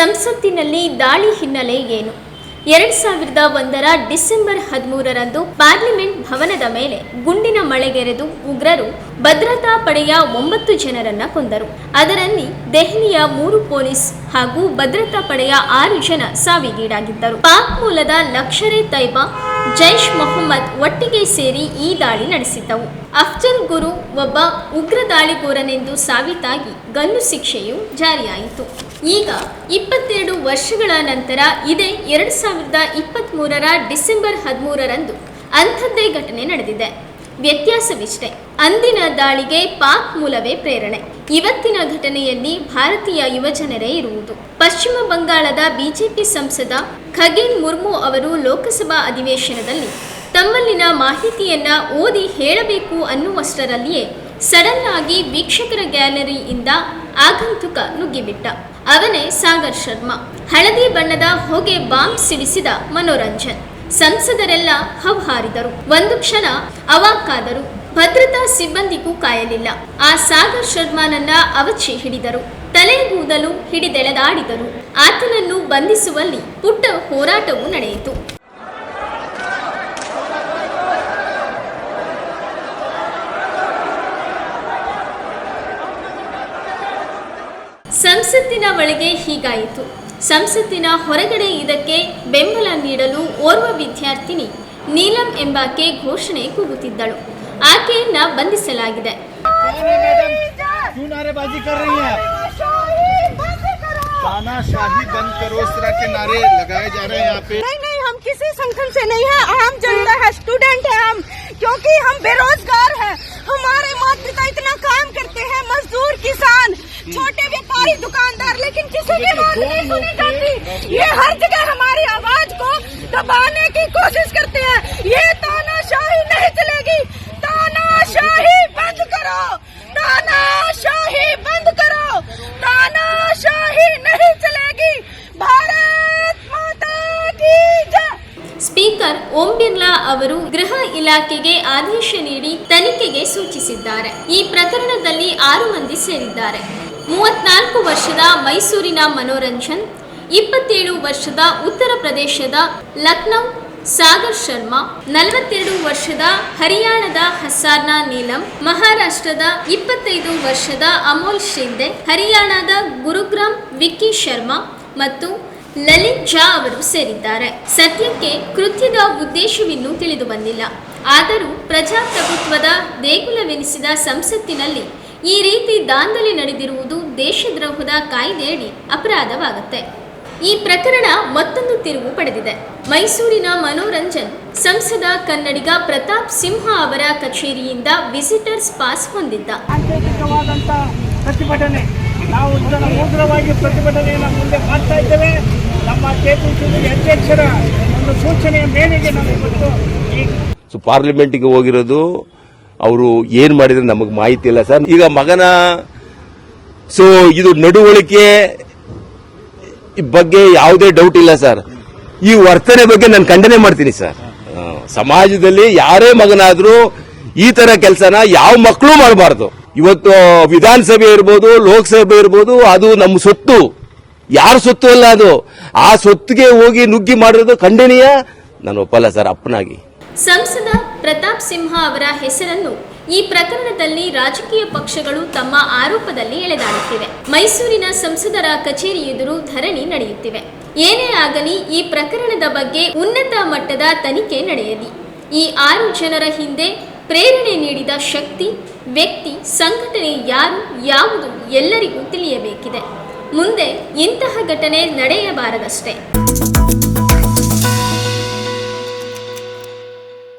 ಸಂಸತ್ತಿನಲ್ಲಿ ದಾಳಿ ಹಿನ್ನೆಲೆ ಏನು? ಎರಡ್ ಸಾವಿರದ ಒಂದರ ಡಿಸೆಂಬರ್ ಹದಿಮೂರರಂದು ಪಾರ್ಲಿಮೆಂಟ್ ಭವನದ ಮೇಲೆ ಗುಂಡಿನ ಮಳೆಗೆರೆದು ಉಗ್ರರು ಭದ್ರತಾ ಪಡೆಯ ಒಂಬತ್ತು ಜನರನ್ನ ಕೊಂದರು. ಅದರಲ್ಲಿ ದೆಹಲಿಯ ಮೂರು ಪೊಲೀಸ್ ಹಾಗೂ ಭದ್ರತಾ ಪಡೆಯ ಆರು ಜನ ಸಾವಿಗೀಡಾಗಿದ್ದರು. ಪಾಕ್ ಮೂಲದ ಲಕ್ಷರೆ ತೈಬಾ, ಜೈಷ್ ಮೊಹಮ್ಮದ್ ಒಟ್ಟಿಗೆ ಸೇರಿ ಈ ದಾಳಿ ನಡೆಸಿದ್ದವು. ಅಫ್ಜಲ್ ಗುರು ಒಬ್ಬ ಉಗ್ರ ದಾಳಿಕೋರನೆಂದು ಸಾಬೀತಾಗಿ ಗಲ್ಲು ಶಿಕ್ಷೆಯು ಜಾರಿಯಾಯಿತು. ಈಗ ಇಪ್ಪತ್ತೆರಡು ವರ್ಷಗಳ ನಂತರ ಇದೇ ಎರಡು ಇಪ್ಪತ್ತ್ಮೂರರ ಡಿಸೆಂಬರ್ ಹದಿಮೂರರಂದು ಅಂಥದ್ದೇ ಘಟನೆ ನಡೆದಿದೆ. ವ್ಯತ್ಯಾಸವಿಷ್ಟೇ, ಅಂದಿನ ದಾಳಿಗೆ ಪಾಕ್ ಮೂಲವೇ ಪ್ರೇರಣೆ. ಇವತ್ತಿನ ಘಟನೆಯಲ್ಲಿ ಭಾರತೀಯ ಯುವಜನರೇ ಇರುವುದು. ಪಶ್ಚಿಮ ಬಂಗಾಳದ ಬಿಜೆಪಿ ಸಂಸದ ಖಗೇನ್ ಮುರ್ಮು ಅವರು ಲೋಕಸಭಾ ಅಧಿವೇಶನದಲ್ಲಿ ತಮ್ಮಲ್ಲಿನ ಮಾಹಿತಿಯನ್ನ ಓದಿ ಹೇಳಬೇಕು ಅನ್ನುವಷ್ಟರಲ್ಲಿಯೇ ಸಡನ್ ಆಗಿ ವೀಕ್ಷಕರ ಗ್ಯಾಲರಿಯಿಂದ ಆಗಂತುಕ ನುಗ್ಗಿಬಿಟ್ಟ. ಅವನೇ ಸಾಗರ್ ಶರ್ಮಾ. ಹಳದಿ ಬಣ್ಣದ ಹೊಗೆ ಬಾಂಬ್ ಸಿಡಿಸಿದ ಮನೋರಂಜನ್. ಸಂಸದರೆಲ್ಲ ಹವ್ಹಾರಿದರು. ಒಂದು ಕ್ಷಣ ಅವಾಕ್ಕಾದರು. ಭದ್ರತಾ ಸಿಬ್ಬಂದಿಗೂ ಕಾಯಲಿಲ್ಲ. ಆ ಸಾಗರ್ ಶರ್ಮಾನನ್ನ ಅವಚಿ ಹಿಡಿದರು. ತಲೆಗೂದಲು ಹಿಡಿದೆಳೆದಾಡಿದರು. ಆತನನ್ನು ಬಂಧಿಸುವಲ್ಲಿ ಪುಟ್ಟ ಹೋರಾಟವೂ ನಡೆಯಿತು. ಸಂಸತ್ತಿನ ಒಳಗೆ ಹೀಗಾಯಿತು ಸಂಸತ್ತಿನ ಹೊರಗಡೆ ಇದಕ್ಕೆ ಬೆಂಬಲ ನೀಡಲು ಓರ್ವ ವಿದ್ಯಾರ್ಥಿನಿ ನೀಲಂ ಎಂಬಾಕೆ ಘೋಷಣೆ ಕೂಗುತ್ತಿದ್ದಳು ಆಕೆಯನ್ನ ಬಂಧಿಸಲಾಗಿದೆ क्यों नारेबाजी कर रही हैं तानाशाही बंद करो इस तरह के नारे लगाए जा रहे हैं यहाँ पे नहीं नहीं हम किसी संगठन से नहीं है आम जनता है स्टूडेंट है हम क्योंकि हम बेरोजगार हैं की बात नहीं सुनी जाती ये हर जगह हमारी आवाज को दबाने की कोशिश करते हैं ये तानाशाही नहीं चलेगी तानाशाही बंद करो तानाशाही बंद करो तानाशाही नहीं चलेगी भारत माता की जय ಸ್ಪೀಕರ್ ಓಂ ಬಿರ್ಲಾ ಅವರು ಗೃಹ ಇಲಾಖೆಗೆ ಆದೇಶ ನೀಡಿ ತನಿಖೆಗೆ ಸೂಚಿಸಿದ್ದಾರೆ ಈ ಪ್ರಕರಣದಲ್ಲಿ ಆರು ಮಂದಿ ಸೇರಿದ್ದಾರೆ ಮೂವತ್ನಾಲ್ಕು ವರ್ಷದ ಮೈಸೂರಿನ ಮನೋರಂಜನ್, ಇಪ್ಪತ್ತೇಳು ವರ್ಷದ ಉತ್ತರ ಪ್ರದೇಶದ ಲಕ್ನೌ, ಸಾಗರ್ ಶರ್ಮಾ, ನಲವತ್ತೆರಡು ವರ್ಷದ ಹರಿಯಾಣದ ಹಸಾರ್ನಾ ನೀಲಂ, ಮಹಾರಾಷ್ಟ್ರದ ಇಪ್ಪತ್ತೈದು ವರ್ಷದ ಅಮೋಲ್ ಶಿಂದೆ ಹರಿಯಾಣದ ಗುರುಗ್ರಾಮ್ ವಿಕ್ಕಿ ಶರ್ಮಾ ಮತ್ತು ಲಲಿತ್ ಝಾ ಅವರು ಸೇರಿದ್ದಾರೆ. ಸದ್ಯಕ್ಕೆ ಕೃತ್ಯದ ಉದ್ದೇಶವಿನ್ನೂ ತಿಳಿದು ಬಂದಿಲ್ಲ. ಆದರೂ ಪ್ರಜಾಪ್ರಭುತ್ವದ ದೇಗುಲವೆನಿಸಿದ ಸಂಸತ್ತಿನಲ್ಲಿ ಈ ರೀತಿ ದಾಂಧಲೆ ನಡೆದಿರುವುದು ದೇಶದ್ರೋಹದ ಕಾಯ್ದೆಯಡಿ ಅಪರಾಧವಾಗುತ್ತೆ. ಈ ಪ್ರಕರಣ ಮತ್ತೊಂದು ತಿರುವು ಪಡೆದಿದೆ. ಮೈಸೂರಿನ ಮನೋರಂಜನ್ ಸಂಸದ ಕನ್ನಡಿಗ ಪ್ರತಾಪ್ ಸಿಂಹ ಅವರ ಕಚೇರಿಯಿಂದ ವಿಸಿಟರ್ಸ್ ಪಾಸ್ ಹೊಂದಿದ್ದ. ಪ್ರತಿಭಟನೆ. ನಾವು ಉಗ್ರವಾಗಿ ಪ್ರತಿಭಟನೆಯನ್ನು ಮುಂದೆ ಮಾಡ್ತಾ ಇದ್ದೇವೆ. ನಮ್ಮ ಕೆಪಿಸಿಸಿ ಅಧ್ಯಕ್ಷರ ಒಂದು ಸೂಚನೆಯ ಮೇರೆಗೆ ನಾವು ಇವತ್ತು ಸೊ ಪಾರ್ಲಿಮೆಂಟ್ಗೆ ಹೋಗಿರೋದು ಅವರು ಏನ್ ಮಾಡಿದ್ರೆ ನಮಗೆ ಮಾಹಿತಿ ಇಲ್ಲ ಸರ್. ಈಗ ಮಗನ ಸೊ ಇದು ನಡವಳಿಕೆ ಬಗ್ಗೆ ಯಾವುದೇ ಡೌಟ್ ಇಲ್ಲ ಸರ್. ಈ ವರ್ತನೆ ಬಗ್ಗೆ ನಾನು ಖಂಡನೆ ಮಾಡ್ತೀನಿ ಸರ್. ಸಮಾಜದಲ್ಲಿ ಯಾರೇ ಮಗನಾದ್ರೂ ಈ ತರ ಕೆಲಸನ ಯಾವ ಮಕ್ಕಳು ಮಾಡಬಾರ್ದು. ಇವತ್ತು ವಿಧಾನಸಭೆ ಇರ್ಬೋದು, ಲೋಕಸಭೆ ಇರ್ಬೋದು, ಅದು ನಮ್ಮ ಸೊತ್ತು. ಯಾರ ಸೊತ್ತು ಅಲ್ಲ ಅದು. ಆ ಸೊತ್ತಿಗೆ ಹೋಗಿ ನುಗ್ಗಿ ಮಾಡಿರೋದು ಖಂಡನೀಯ. ನಾನು ಒಪ್ಪಲ್ಲ ಸರ್, ಅಪ್ಪನಾಗಿ. ಸಂಸದ ಪ್ರತಾಪ್ ಸಿಂಹ ಅವರ ಹೆಸರನ್ನು ಈ ಪ್ರಕರಣದಲ್ಲಿ ರಾಜಕೀಯ ಪಕ್ಷಗಳು ತಮ್ಮ ಆರೋಪದಲ್ಲಿ ಎಳೆದಾಡುತ್ತಿವೆ. ಮೈಸೂರಿನ ಸಂಸದರ ಕಚೇರಿ ಎದುರು ಧರಣಿ ನಡೆಯುತ್ತಿವೆ. ಏನೇ ಆಗಲಿ, ಈ ಪ್ರಕರಣದ ಬಗ್ಗೆ ಉನ್ನತ ಮಟ್ಟದ ತನಿಖೆ ನಡೆಯಲಿ. ಈ ಆರು ಜನರ ಹಿಂದೆ ಪ್ರೇರಣೆ ನೀಡಿದ ಶಕ್ತಿ, ವ್ಯಕ್ತಿ, ಸಂಘಟನೆ ಯಾರು, ಯಾವುದು ಎಲ್ಲರಿಗೂ ತಿಳಿಯಬೇಕಿದೆ. ಮುಂದೆ ಇಂತಹ ಘಟನೆ ನಡೆಯಬಾರದಷ್ಟೇ.